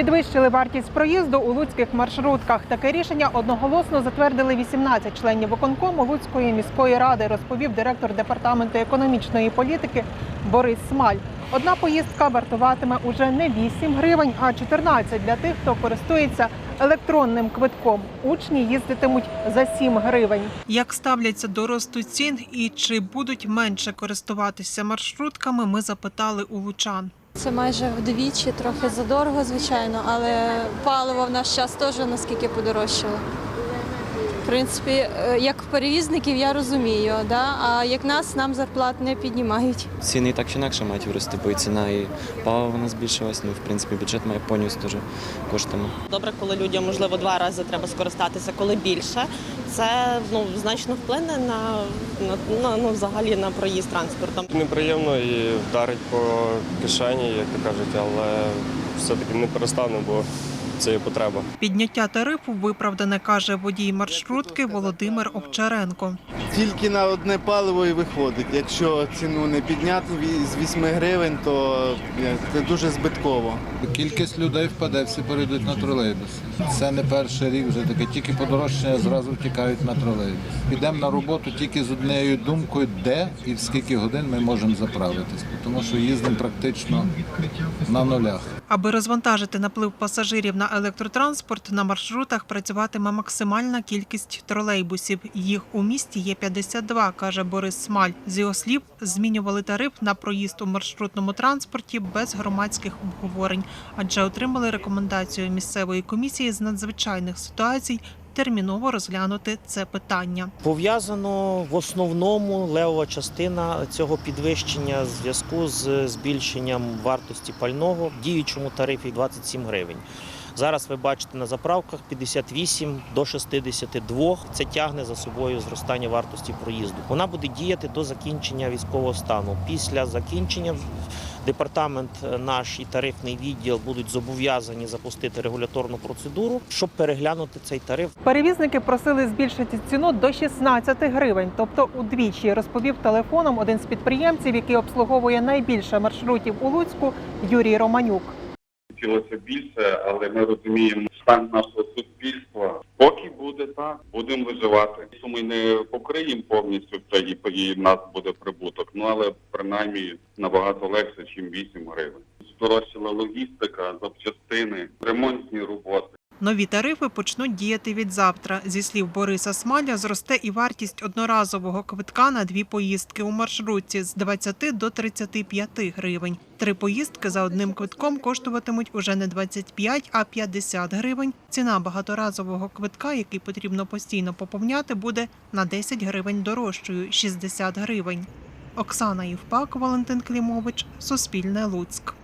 Підвищили вартість проїзду у луцьких маршрутках. Таке рішення одноголосно затвердили 18 членів виконкому Луцької міської ради, розповів директор департаменту економічної політики Борис Смаль. Одна поїздка вартуватиме уже не 8 гривень, а 14 для тих, хто користується електронним квитком. Учні їздитимуть за 7 гривень. Як ставляться до росту цін і чи будуть менше користуватися маршрутками, ми запитали у лучан. Це майже вдвічі, трохи задорого, звичайно, але паливо в наш час теж наскільки подорожчало. В принципі, е, як перевізників я розумію, да? а як нас, нам зарплат не піднімають. Ціни і так чи інакше мають вирости, бо і ціна і палива вона збільшилась. Ну, в принципі, бюджет має понюс теж коштами. Добре, коли людям можливо два рази треба скористатися, коли більше. Це ну значно вплине на, на, на ну, взагалі на проїзд транспортом. Неприємно і вдарить по кишені, як то кажуть, але все-таки не перестану, бо це є потреба. Підняття тарифу виправдане, каже водій маршрутки Володимир Овчаренко. Тільки на одне паливо і виходить. Якщо ціну не підняти з 8 гривень, то е, це дуже збитково. Кількість людей впаде, всі перейдуть на тролейбус. Це не перший рік вже таке, тільки подорожчання зразу втікають на тролейбус. Підемо на роботу тільки з однією думкою, де і в скільки годин ми можемо заправитись, тому що їздимо практично на нулях. Аби розвантажити наплив пасажирів на електротранспорт, на маршрутах працюватиме максимальна кількість тролейбусів. Їх у місті є 52, каже Борис Смаль. З його слів, змінювали тариф на проїзд у маршрутному транспорті без громадських обговорень, адже отримали рекомендацію місцевої комісії з надзвичайних ситуацій терміново розглянути це питання. Пов'язано в основному левова частина цього підвищення в зв'язку з збільшенням вартості пального в діючому тарифі 27 гривень. Зараз ви бачите на заправках 58 до 62. Це тягне за собою зростання вартості проїзду. Вона буде діяти до закінчення військового стану. Після закінчення департамент е, наш і тарифний відділ будуть зобов'язані запустити регуляторну процедуру, щоб переглянути цей тариф. Перевізники просили збільшити ціну до 16 гривень, тобто удвічі, розповів телефоном один з підприємців, який обслуговує найбільше маршрутів у Луцьку, Юрій Романюк. Хотілося більше, але ми розуміємо стан нашого суспільства. Поки буде так, будемо виживати. Ми не покриємо повністю це і в нас буде прибуток. Ну але принаймні набагато легше, ніж 8 гривень. Здорожчала логістика, запчастини, ремонтні роботи. Нові тарифи почнуть діяти від завтра. Зі слів Бориса Смаля, зросте і вартість одноразового квитка на дві поїздки у маршрутці з 20 до 35 гривень. Три поїздки за одним квитком коштуватимуть уже не 25, а 50 гривень. Ціна багаторазового квитка, який потрібно постійно поповняти, буде на 10 гривень дорожчою 60 гривень. Оксана Євпак, Валентин Клімович, Суспільне Луцьк.